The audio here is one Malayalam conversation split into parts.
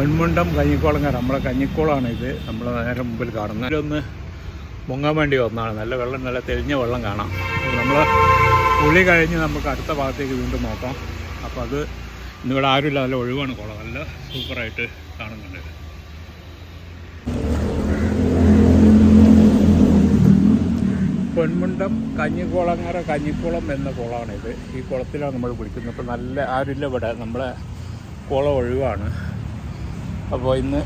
പൊന്മുണ്ടം കഞ്ഞിക്കോളങ്ങര. നമ്മളെ കഞ്ഞിക്കുളമാണ് ഇത് നമ്മൾ നേരെ മുമ്പിൽ കാണുന്നത്. ഇതിലൊന്ന് മുങ്ങാൻ വേണ്ടി വന്നതാണ്. നല്ല വെള്ളം നല്ല തെളിഞ്ഞ വെള്ളം കാണാം. നമ്മൾ പുളി കഴിഞ്ഞ് നമുക്ക് അടുത്ത ഭാഗത്തേക്ക് വീണ്ടും നോക്കാം. അപ്പോൾ അത് ഇന്നിവിടെ ആരുമില്ല. നല്ല ഒഴിവാണ് കുളം. നല്ല സൂപ്പറായിട്ട് കാണുന്നുണ്ട്. പൊന്മുണ്ടം കഞ്ഞിക്കുളങ്ങര കഞ്ഞിക്കുളം എന്ന കുളമാണിത്. ഈ കുളത്തിലാണ് നമ്മൾ കുളിക്കുന്നത്. ഇപ്പോൾ നല്ല ആരുമില്ല ഇവിടെ. നമ്മളെ കുളം ഒഴിവാണ്. അപ്പോൾ ഇന്ന്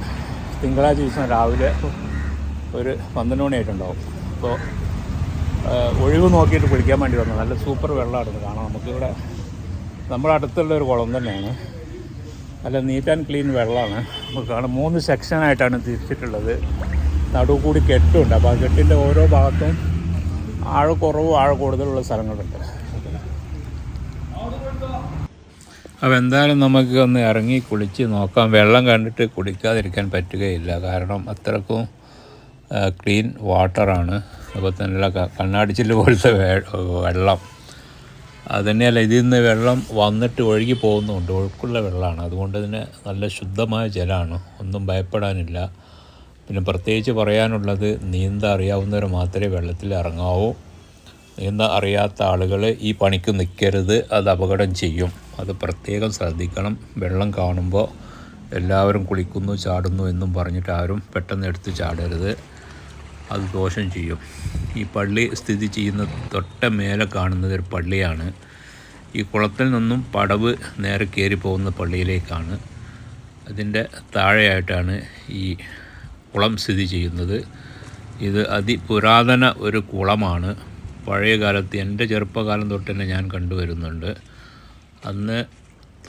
തിങ്കളാഴ്ച ദിവസം രാവിലെ ഒരു പന്ത്രണ്ട് മണിയായിട്ടുണ്ടാവും. അപ്പോൾ ഒഴിവ് നോക്കിയിട്ട് കുളിക്കാൻ വേണ്ടി വന്നു. നല്ല സൂപ്പർ വെള്ളമായിരുന്നു കാണാം നമുക്കിവിടെ നമ്മുടെ അടുത്തുള്ള ഒരു കുളം തന്നെയാണ്. നല്ല നീറ്റ് ആൻഡ് ക്ലീൻ വെള്ളമാണ്. നമുക്ക് കാണാം മൂന്ന് സെക്ഷനായിട്ടാണ് തിരിച്ചിട്ടുള്ളത്. നടുവ് കൂടി കെട്ടുണ്ട്. അപ്പോൾ ആ കെട്ടിന്റെ ഓരോ ഭാഗത്തും ആഴ കുറവും ആഴ കൂടുതലുള്ള സ്ഥലങ്ങളുണ്ട്. അപ്പോൾ എന്തായാലും നമുക്ക് ഒന്ന് ഇറങ്ങി കുളിച്ച് നോക്കാം. വെള്ളം കണ്ടിട്ട് കുടിക്കാതിരിക്കാൻ പറ്റുകയില്ല. കാരണം അത്രക്കും ക്ലീൻ വാട്ടറാണ് അപ്പോൾ തന്നെ കണ്ണാടിച്ചിൽ പോലത്തെ വെള്ളം. അതുതന്നെയല്ല ഇതിൽ നിന്ന് വെള്ളം വന്നിട്ട് ഒഴുകി പോകുന്നുണ്ട്. ഒഴുക്കുള്ള വെള്ളമാണ്. അതുകൊണ്ട് തന്നെ നല്ല ശുദ്ധമായ ജലമാണ്. ഒന്നും ഭയപ്പെടാനില്ല. പിന്നെ പ്രത്യേകിച്ച് പറയാനുള്ളത് നീന്ത അറിയാവുന്നവർ മാത്രമേ വെള്ളത്തിൽ ഇറങ്ങാവൂ. നീന്ത അറിയാത്ത ആളുകൾ ഈ പണിക്ക് നിൽക്കരുത്. അത് അപകടം ചെയ്യും. അത് പ്രത്യേകം ശ്രദ്ധിക്കണം. വെള്ളം കാണുമ്പോൾ എല്ലാവരും കുളിക്കുന്നു ചാടുന്നു എന്നും പറഞ്ഞിട്ട് ആരും പെട്ടെന്ന് എടുത്ത് ചാടരുത്. അത് ദോഷം ചെയ്യും. ഈ പള്ളി സ്ഥിതി ചെയ്യുന്ന തൊട്ട മേലെ കാണുന്നത് ഒരു പള്ളിയാണ്. ഈ കുളത്തിൽ നിന്നും പടവ് നേരെ കയറി പോകുന്ന പള്ളിയിലേക്കാണ്. അതിന്റെ താഴെയായിട്ടാണ് ഈ കുളം സ്ഥിതി ചെയ്യുന്നത്. ഇത് അതിപുരാതന ഒരു കുളമാണ്. പഴയ കാലത്ത് എന്റെ ചെറുപ്പകാലം തൊട്ട് തന്നെ ഞാൻ കണ്ടുവരുന്നുണ്ട്. അന്ന്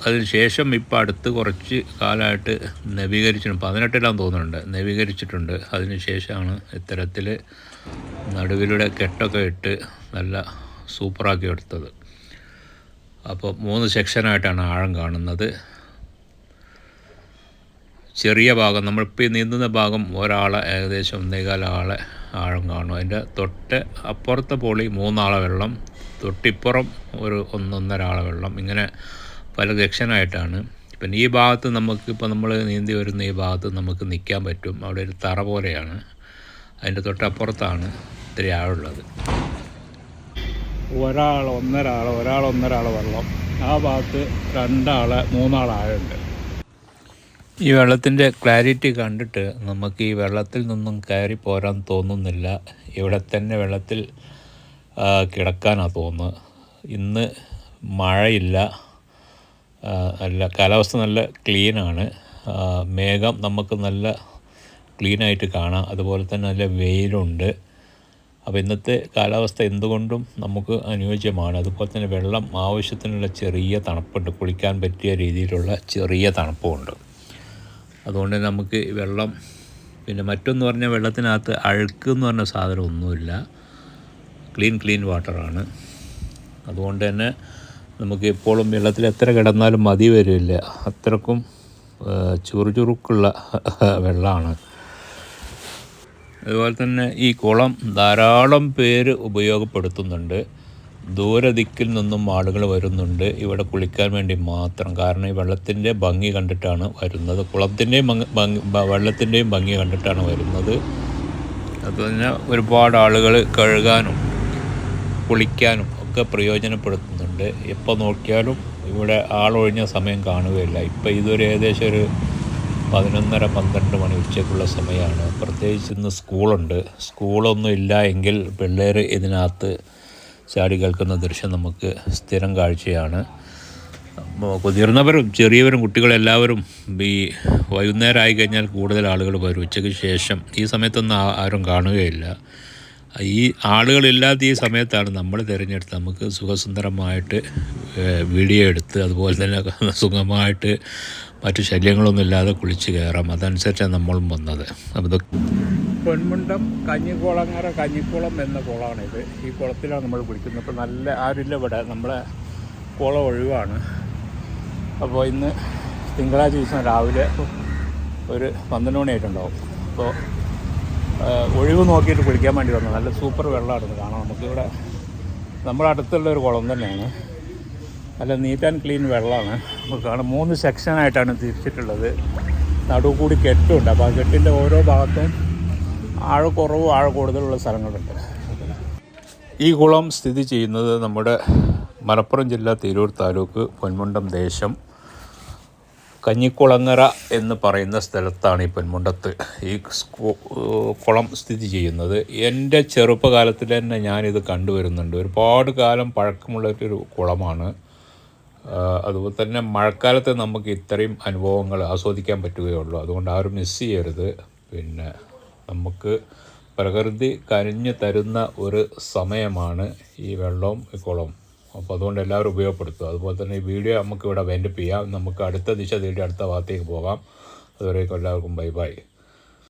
അതിന് ശേഷം ഇപ്പോൾ അടുത്ത് കുറച്ച് കാലമായിട്ട് നവീകരിച്ചിട്ടുണ്ട്. പതിനെട്ടിലാന്ന് തോന്നുന്നുണ്ട്. നവീകരിച്ചിട്ടുണ്ട്. അതിന് ശേഷമാണ് ഇത്തരത്തിൽ നടുവിലൂടെ കെട്ടൊക്കെ ഇട്ട് നല്ല സൂപ്പറാക്കി എടുത്തത്. അപ്പോൾ മൂന്ന് സെക്ഷനായിട്ടാണ് ആഴം കാണുന്നത്. ചെറിയ ഭാഗം നമ്മളിപ്പോൾ ഈ നീന്തുന്ന ഭാഗം ഒരാളെ ഏകദേശം ഒന്നേകാൽ ആളെ ആഴം കാണും. അതിന്റെ തൊട്ട് അപ്പുറത്തെ പോളി മൂന്നാളെ വെള്ളം തൊട്ടിപ്പുറം ഒരു ഒന്നൊന്നര ആളെ വെള്ളം. ഇങ്ങനെ പല സെക്ഷനായിട്ടാണ് പിന്നെ ഈ ഭാഗത്ത് നമുക്ക് ഇപ്പോൾ നമ്മൾ നീന്തി വരുന്ന ഈ ഭാഗത്ത് നമുക്ക് നിൽക്കാൻ പറ്റും. അവിടെ ഒരു തറ പോലെയാണ്. അതിന്റെ തൊട്ടപ്പുറത്താണ് ഇത്തിരി ആളുള്ളത് ഒരാൾ ഒന്നര ആൾ ഒരാൾ ഒന്നര ആൾ വെള്ളം. ആ ഭാഗത്ത് രണ്ടാൾ മൂന്നാളായുണ്ട് ഈ വെള്ളത്തിന്റെ ക്ലാരിറ്റി കണ്ടിട്ട് നമുക്ക് ഈ വെള്ളത്തിൽ നിന്നും കയറി പോരാൻ തോന്നുന്നില്ല. ഇവിടെ തന്നെ വെള്ളത്തിൽ കിടക്കാനാണ് തോന്നുന്നത്. ഇന്ന് മഴയില്ല. അല്ല കാലാവസ്ഥ നല്ല ക്ലീനാണ്. മേഘം നമുക്ക് നല്ല ക്ലീനായിട്ട് കാണാം. അതുപോലെ തന്നെ നല്ല വെയിലുണ്ട്. അപ്പോൾ ഇന്നത്തെ കാലാവസ്ഥ എന്തുകൊണ്ടും നമുക്ക് അനുയോജ്യമാണ്. അതുപോലെ തന്നെ വെള്ളം ആവശ്യത്തിനുള്ള ചെറിയ തണുപ്പുണ്ട്. കുളിക്കാൻ പറ്റിയ രീതിയിലുള്ള ചെറിയ തണുപ്പുമുണ്ട്. അതുകൊണ്ട് നമുക്ക് വെള്ളം പിന്നെ മറ്റൊന്ന് പറഞ്ഞാൽ വെള്ളത്തിനകത്ത് അഴുക്ക് എന്ന് പറഞ്ഞ സാധനം ഒന്നുമില്ല. ക്ലീൻ ക്ലീൻ വാട്ടറാണ്. അതുകൊണ്ട് തന്നെ നമുക്ക് എപ്പോഴും വെള്ളത്തിൽ എത്ര കിടന്നാലും മതി വരില്ല. അത്രക്കും ചുറു ചുറുക്കുള്ള വെള്ളമാണ്. അതുപോലെ തന്നെ ഈ കുളം ധാരാളം പേര് ഉപയോഗപ്പെടുത്തുന്നുണ്ട്. ദൂരദിക്കിൽ നിന്നും ആളുകൾ വരുന്നുണ്ട്. ഇവിടെ കുളിക്കാൻ വേണ്ടി മാത്രം. കാരണം ഈ വെള്ളത്തിന്റെ ഭംഗി കണ്ടിട്ടാണ് വരുന്നത്. കുളത്തിന്റെയും ഭംഗി വെള്ളത്തിന്റെയും ഭംഗി കണ്ടിട്ടാണ് വരുന്നത്. അതുപോലെ തന്നെ ഒരുപാട് ആളുകൾ കഴുകാനും കുളിക്കാനും ഒക്കെ പ്രയോജനപ്പെടുത്തുന്നുണ്ട്. എപ്പോൾ നോക്കിയാലും ഇവിടെ ആളൊഴിഞ്ഞ സമയം കാണുകയില്ല. ഇപ്പോൾ ഇതൊരു ഏകദേശം ഒരു പതിനൊന്നര പന്ത്രണ്ട് മണി ഉച്ചയ്ക്കുള്ള സമയമാണ്. പ്രത്യേകിച്ച് ഇന്ന് സ്കൂളുണ്ട്. സ്കൂളൊന്നും ഇല്ല എങ്കിൽ പിള്ളേർ ഇതിനകത്ത് ചാടി കേൾക്കുന്ന ദൃശ്യം നമുക്ക് സ്ഥിരം കാഴ്ചയാണ്. മുതിർന്നവരും ചെറിയവരും കുട്ടികളെല്ലാവരും ഈ വൈകുന്നേരം ആയി കഴിഞ്ഞാൽ കൂടുതൽ ആളുകൾ വരും. ഉച്ചയ്ക്ക് ശേഷം ഈ സമയത്തൊന്നും ആരും കാണുകയില്ല. ഈ ആളുകളില്ലാത്ത ഈ സമയത്താണ് നമ്മൾ തിരഞ്ഞെടുത്ത് നമുക്ക് സുഖസുന്ദരമായിട്ട് വീഡിയോ എടുത്ത് അതുപോലെ തന്നെ സുഖമായിട്ട് മറ്റു ശല്യങ്ങളൊന്നും ഇല്ലാതെ കുളിച്ച് കയറാം. അതനുസരിച്ചാണ് നമ്മളും വന്നത്. അപ്പോൾ പൊന്മുണ്ടം കഞ്ഞിക്കുളങ്ങര കഞ്ഞിക്കുളം എന്ന കുളമാണിത്. ഈ കുളത്തിലാണ് നമ്മൾ കുളിക്കുന്നത്. ഇപ്പോൾ നല്ല ആരുമില്ല ഇവിടെ. നമ്മളെ കുളം ഒഴിവാണ്. അപ്പോൾ ഇന്ന് തിങ്കളാഴ്ച ദിവസം രാവിലെ ഒരു പന്ത്രണ്ട് മണിയായിട്ടുണ്ടാവും. അപ്പോൾ ഒഴിവ് നോക്കിയിട്ട് കുളിക്കാൻ വേണ്ടി വന്നു. നല്ല സൂപ്പർ വെള്ളമാണ് കാണാം നമുക്കിവിടെ നമ്മുടെ അടുത്തുള്ള ഒരു കുളം തന്നെയാണ്. നല്ല നീറ്റ് ആൻഡ് ക്ലീൻ വെള്ളമാണ്. നമുക്ക് കാണാം. മൂന്ന് സെക്ഷനായിട്ടാണ് തിരിച്ചിട്ടുള്ളത്. നടു കൂടി കെട്ടുണ്ട്. അപ്പോൾ ആ കെട്ടിന്റെ ഓരോ ഭാഗത്തും ആഴ കുറവും ആഴ കൂടുതലുള്ള സ്ഥലങ്ങളുണ്ട്. ഈ കുളം സ്ഥിതി ചെയ്യുന്നത് നമ്മുടെ മലപ്പുറം ജില്ല തിരൂർ താലൂക്ക് പൊന്മുണ്ടം ദേശം കഞ്ഞിക്കുളങ്ങര എന്ന് പറയുന്ന സ്ഥലത്താണ് ഈ പൊന്മുണ്ടത്ത്. ഈ കുളം സ്ഥിതി ചെയ്യുന്നത്. എന്റെ ചെറുപ്പകാലത്തിൽ തന്നെ ഞാനിത് കണ്ടുവരുന്നുണ്ട്. ഒരുപാട് കാലം പഴക്കമുള്ളൊരു കുളമാണ്. അതുപോലെ തന്നെ മഴക്കാലത്ത് നമുക്ക് ഇത്രയും അനുഭവങ്ങൾ ആസ്വദിക്കാൻ പറ്റുകയുള്ളൂ അതുകൊണ്ട് ആരും മിസ് ചെയ്യരുത്. പിന്നെ നമുക്ക് പ്രകൃതി കരിഞ്ഞു തരുന്ന ഒരു സമയമാണ് ഈ വെള്ളവും ഈ കുളവും. അപ്പോൾ അതുകൊണ്ട് എല്ലാവരും ഉപയോഗപ്പെടുത്തുക. അതുപോലെ തന്നെ ഈ വീഡിയോ നമുക്ക് ഇവിടെ വെൻഡപ്പ് ചെയ്യാം. നമുക്ക് അടുത്ത ദിശ തേടി അടുത്ത ഭാഗത്തേക്ക് പോകാം. അതുവരേക്കും എല്ലാവർക്കും ബൈ ബൈ.